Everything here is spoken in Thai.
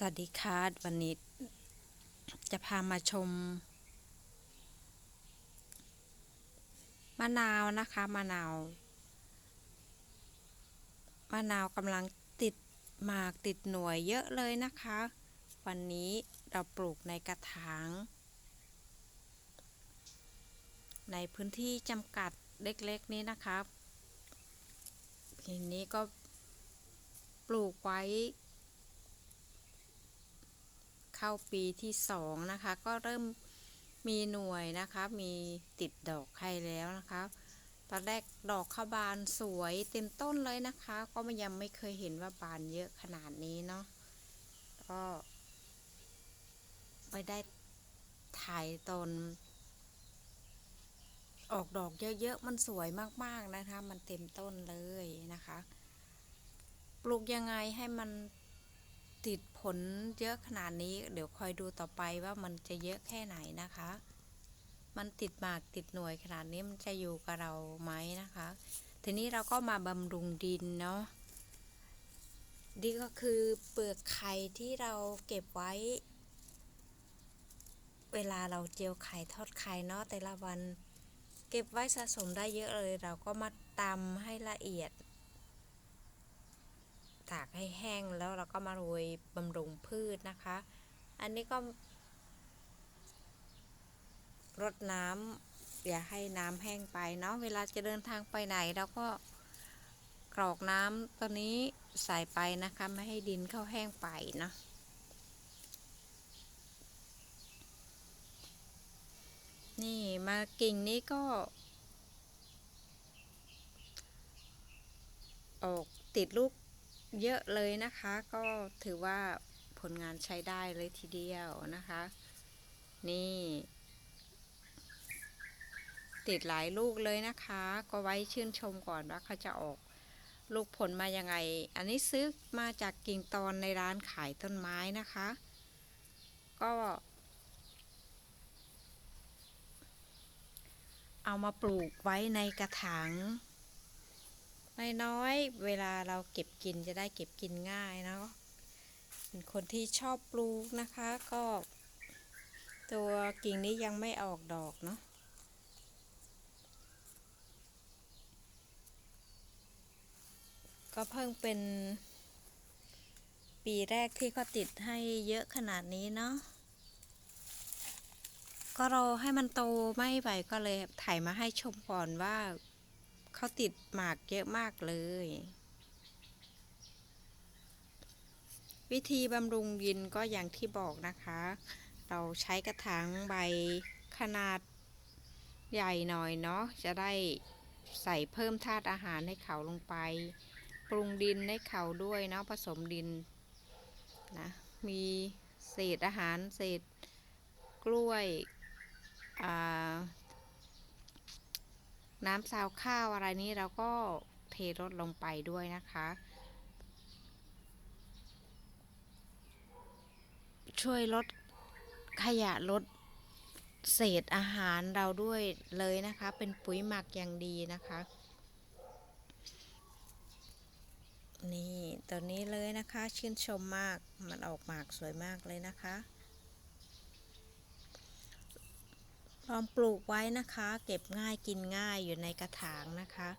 สวัสดีค่ะวันนี้จะพามาชม มะนาวนะคะมะนาวมะนาวกำลังติดหมากติดหน่วยเยอะเลยนะคะ วันนี้เราปลูกในกระถาง ในพื้นที่จำกัดเล็กๆนี้นะคะทีนี้ก็ปลูกไว้ เข้าปีที่สองนะคะ ก็เริ่มมีหน่วยนะคะ มีติดดอกให้แล้วนะคะ ตอนแรกดอกข้าบานสวยเต็มต้นเลยนะคะ ก็ยังไม่เคยเห็นว่าบานเยอะขนาดนี้เนาะ ก็ไม่ได้ถ่ายตอนออกดอกเยอะๆ มันสวยมากๆนะคะ มันเต็มต้นเลยนะคะ ปลูกยังไงให้มัน ติดผลเยอะขนาดนี้ เดี๋ยวคอยดูต่อไปว่ามันจะเยอะแค่ไหนนะคะ มันติดหมากติดหน่วยขนาดนี้มันจะอยู่กับเราไหมนะคะ ทีนี้เราก็มาบำรุงดินเนาะนี่ก็คือเปลือกไข่ที่เราเก็บไว้ เวลาเราเจียวไข่ทอดไข่เนาะแต่ละวัน เก็บไว้สะสมได้เยอะเลย เราก็มาตำให้ละเอียด ตากให้แห้งแล้วเราก็มาโรยบำรุงพืชนะคะ อันนี้ก็รดน้ำอย่าให้น้ำแห้งไปเนาะเวลาจะเดินทางไปไหนเราก็กรอกน้ำตัวนี้ใส่ไปนะคะ ไม่ให้ดินเข้าแห้งไปเนาะนี่มากิ่งนี้ก็ ออกติดลูก เยอะเลยนะคะ ก็ถือว่าผลงานใช้ได้เลยทีเดียวนะคะ นี่ ติดหลายลูกเลยนะคะ ก็ไว้ชื่นชมก่อนว่าเขาจะออกลูกผลมายังไง อันนี้ซื้อมาจากกิ่งตอนในร้านขายต้นไม้นะคะ ก็เอามาปลูกไว้ในกระถาง น้อยๆ เวลาเราเก็บกินจะได้เก็บกินง่ายเนาะเป็นคนที่ชอบปลูกนะคะก็ ตัวกิ่งนี้ยังไม่ออกดอกเนาะก็เพิ่งเป็น ปีแรกที่เขาติดให้เยอะขนาดนี้เนาะก็รอให้มันโตไม่ไหวก็เลยถ่ายมาให้ชมก่อนว่า เขาติดหมากเยอะมากเลย วิธีบำรุงดินก็อย่างที่บอกนะคะ เราใช้กระถางใบขนาดใหญ่หน่อยเนาะจะได้ใส่เพิ่มธาตุอาหารให้เขาลงไป ปรุงดินให้เขาด้วยเนาะผสมดินนะมีเศษอาหารเศษกล้วย น้ำซาวข้าวอะไรนี้เราก็เทรดลงไปด้วยนะคะ ช่วยลดขยะลดเศษอาหารเราด้วยเลยนะคะ เป็นปุ๋ยหมักอย่างดีนะคะ นี่ตัวนี้เลยนะคะ ชื่นชมมากมันออกหมากสวยมากเลยนะคะ ลองปลูกไว้นะคะ เก็บง่ายกินง่ายอยู่ในกระถางนะคะ